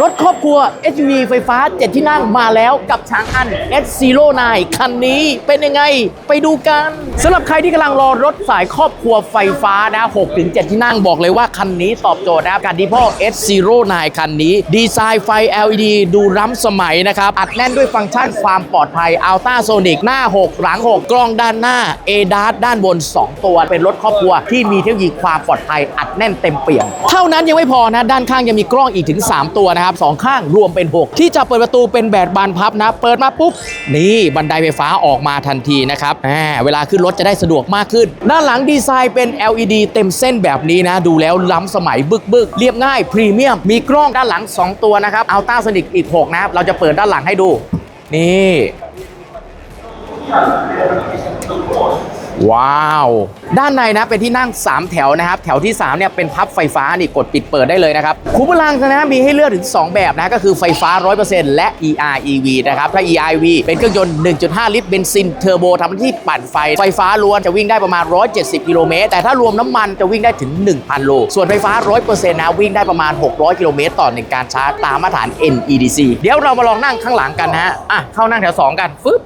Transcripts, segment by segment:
รถครอบครัว SUV ไฟฟ้า 7 ที่นั่งมาแล้วกับช้างอัน S09 คันนี้เป็นยังไงไปดูกันสำหรับใครที่กำลังรอรถสายครอบครัวไฟฟ้านะ6-7ที่นั่งบอกเลยว่าคันนี้ตอบโจทย์นะครับการที่พ่อ S09 คันนี้ ดีไซน์ไฟ LED ดูล้ำสมัยนะครับอัดแน่นด้วยฟังก์ชันความปลอดภัย Ultra Sonic หน้า 6 หลัง 6 กล้องด้านหน้า ADAS ด้านบน 2 ตัว เป็นรถครอบครัวที่มีเทคโนโลยีความปลอดภัยอัดแน่นเต็มเปี่ยม เท่านั้นยังไม่พอนะด้านข้างยังมีกล้องอีกถึง 3 ตัวนะครับสองข้างรวมเป็น 6 ที่จะเปิดประตูเป็นแบบบานพับนะ เปิดมาปุ๊บ นี่บันไดไฟฟ้าออกมาทันทีนะครับเวลาขึ้นรถจะได้สะดวกมากขึ้น ด้านหลังดีไซน์เป็น LED เต็มเส้นแบบนี้นะ ดูแล้วล้ำสมัยบึกบึกๆเรียบง่ายพรีเมียมมีกล้องด้านหลัง 2 ตัวนะครับอัลต้าสนิกอีก6นะครับเราจะเปิดด้านหลังให้ดู นี่ ว้าว ด้านในนะเป็นที่นั่ง 3 แถวนะครับ แถวที่ 3เนี่ยเป็นพับไฟฟ้านี่กดปิดเปิดได้เลยนะครับคุ้มพลังนะมีให้เลือกถึง 2 แบบนะก็คือไฟฟ้า 100%และ EREV นะครับ ถ้า EREV เป็นเครื่องยนต์ 1.5 ลิตรเบนซินเทอร์โบทำหน้าที่ปั่นไฟ ไฟฟ้าล้วนจะวิ่งได้ประมาณ 170 กิโลเมตร แต่ถ้ารวมน้ำมันจะวิ่งได้ถึง 1,000 โล ส่วนไฟฟ้า 100%นะวิ่งได้ประมาณ 600 กิโลเมตรต่อหนึ่งการชาร์จตามมาตรฐาน NEDC เดี๋ยวเรามาลองนั่งข้างหลังกันนะฮะอะเข้านั่งแถว 2 กันฟึบ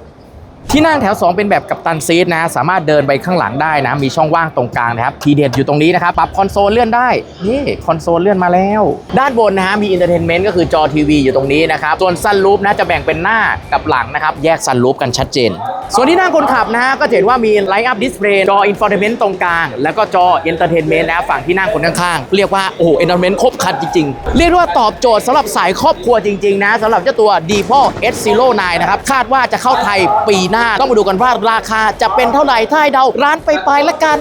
ที่นั่งแถว 2 เป็นแบบกัปตันซีทนะ สามารถเดินไปข้างหลังได้นะ มีช่องว่างตรงกลางนะครับ ทีเด็ดอยู่ตรงนี้นะครับ ปรับคอนโซลเลื่อนได้ นี่คอนโซลเลื่อนมาแล้ว ด้านบนนะฮะ มีอินเตอร์เทนเมนต์ก็คือจอทีวีอยู่ตรงนี้นะครับ ส่วนซันรูฟนะจะแบ่งเป็นหน้ากับหลังนะครับ แยกซันรูฟกันชัดเจน ส่วนที่นั่งคนขับนะฮะก็เห็นว่ามีไลท์อัพดิสเพลย์จออินฟอร์เทนเมนต์ตรงกลาง แล้วก็จอเอนเตอร์เทนเมนต์นะฝั่งที่นั่งคนข้างๆ เรียกว่า โอ้โหเอนเตอร์เทนเมนต์ครบครันจริง ๆ เรียกว่าตอบโจทย์สำหรับสายครอบครัวจริง ๆ นะสำหรับเจ้าตัว d p o S09 นะครับ คาดว่าจะเข้าไทยปีหน้า ต้องมาดูกันว่าราคาจะเป็นเท่าไหร่ถ้าเดาร้านไปไปละกัน